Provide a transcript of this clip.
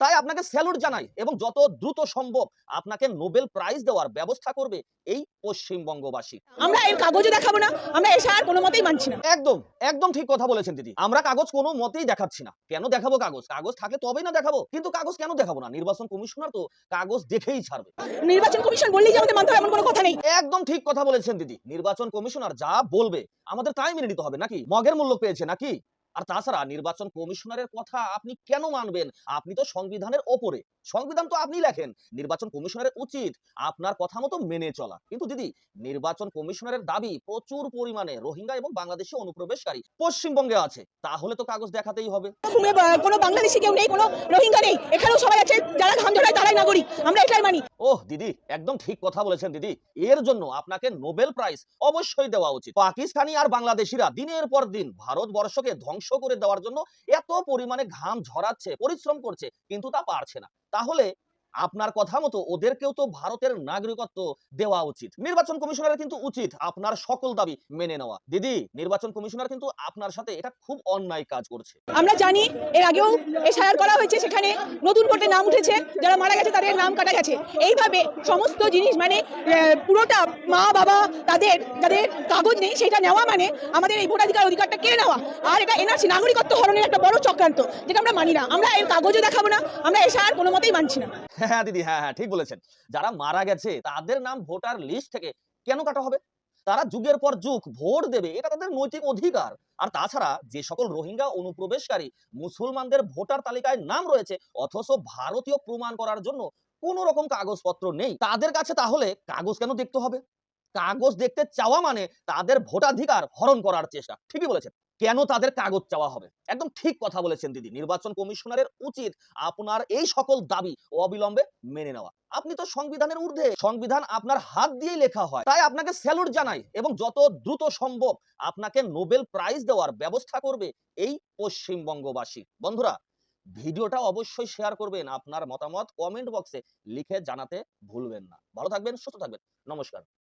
তাই আপনাকে স্যালুট জানাই এবং যত দ্রুত সম্ভব আপনাকে নোবেল প্রাইজ দেওয়ার ব্যবস্থা করবে এই পশ্চিমবঙ্গবাসী। আমরা এর কাগজও দেখাবো না আমরা এসা আর কোনো মতেই মানছি না। একদম একদম ঠিক কথা বলেছেন দিদি। আমরা কাগজ কোনো মতেই দেখাচ্ছি না। কেন দেখাবো কাগজ? কাগজ থাকলে তবেই না দেখাবো। কিন্তু কাগজ কেন দেখাবো না? নির্বাচন কমিশনার তো কাগজ দেখেই ছাড়বে। নির্বাচন কমিশন বললেই যে আমাদের মানতে হবে এমন কোনো কথা নেই। একদম ঠিক কথা বলেছেন দিদি। নির্বাচন কমিশনার যা বলবে আমাদের তাই মেনে নিতে হবে নাকি? মগের মূল্য পেয়েছে নাকি? আর তাছাড়া নির্বাচন কমিশনারের কথা আপনি কেন মানবেন? আপনি তো সংবিধানের ওপরে। সংবিধান তো আপনি লেখেন। নির্বাচন কমিশনারের উচিত আপনার কথা মতো মেনে চলা। কিন্তু দিদি নির্বাচন কমিশনারের দাবি প্রচুর পরিমাণে রোহিঙ্গা এবং বাংলাদেশি অনুপ্রবেশকারী পশ্চিমবঙ্গে আছে। তাহলে তো কাগজ দেখাতেই হবে। কোনো বাংলাদেশি কেউ নেই কোনো রোহিঙ্গা নেই। এখানেও সবাই আছে যারা ঘাম ঝরায় তারাই নাগরিক। আমরা এটাই মানি। ওহ দিদি একদম ঠিক কথা বলেছেন দিদি। এর জন্য আপনাকে নোবেল প্রাইজ অবশ্যই দেওয়া উচিত। পাকিস্তানি আর বাংলাদেশিরা দিনের পর দিন ভারতবর্ষকে ধ্বংস করে দেওয়ার জন্য এত পরিমাণে ঘাম ঝরাচ্ছে পরিশ্রম করছে কিন্তু তা পারছে না। তাহলে আপনার কথা মতো ওদেরকেও তো ভারতের নাগরিকত্ব দেওয়া উচিত। নির্বাচন কমিশনারের কিন্তু উচিত আপনার সকল দাবি মেনে নেওয়া। দিদি, নির্বাচন কমিশনার কিন্তু আপনার সাথে এটা খুব অন্যায় কাজ করছে। আমরা জানি এর আগেও এসআইআর করা হয়েছে, সেখানে নতুন ভোটে নাম উঠেছে, যারা মারা গেছে তাদের নাম কাটা গেছে। এইভাবে সমস্ত জিনিস মানে পুরোটা মা, বাবা, তাদের, যাদের কাগজ নেই, সেটা নেওয়া মানে আমাদের এই ভোটাধিকার অধিকারটা কেড়ে নেওয়া? আর এটা এনআরসি, নাগরিকত্ব হরণের একটা বড় চক্রান্ত, যেটা আমরা মানি না। আমরা এর কাগজও দেখাবো না, আমরা এসআইআর কোনো মতেই মানছি না। হ্যাঁ দিদি হ্যাঁ হ্যাঁ ঠিক বলেছেন। যারা মারা গেছে, তাদের নাম ভোটার লিস্ট থেকে কেন কাটা হবে? তারা যুগের পর যুগ ভোট দেবে, এটা তাদের নৈতিক অধিকার। আর তাছাড়া যে সকল রোহিঙ্গা অনুপ্রবেশকারী মুসলমানদের ভোটার তালিকায় নাম রয়েছে, অথচ ভারতীয় প্রমাণ করার জন্য কোনো রকম কাগজপত্র নেই। তাদের কাছে তাহলে কাগজ কেন দেখতে হবে? কাগজ দেখতে চাওয়া মানে তাদের ভোটাধিকার হরণ করার চেষ্টা। ঠিকই বলেছেন। কেন তাদের কাগজ চাওয়া হবে? একদম ঠিক কথা বলেছেন দিদি। নির্বাচন কমিশনারের উচিত আপনার এই সকল দাবি অবিলম্বে মেনে নেওয়া। আপনি তো সংবিধানের ঊর্ধ্বে। সংবিধান আপনার হাত দিয়েই লেখা হয়। তাই আপনাকে স্যালুট জানাই এবং যত দ্রুত সম্ভব আপনাকে নোবেল প্রাইজ দেওয়ার ব্যবস্থা করবে এই পশ্চিমবঙ্গবাসী। বন্ধুরা, ভিডিওটা অবশ্যই শেয়ার করবেন। আপনার মতামত কমেন্ট বক্সে লিখে জানাতে ভুলবেন না। ভালো থাকবেন, সুস্থ থাকবেন। নমস্কার।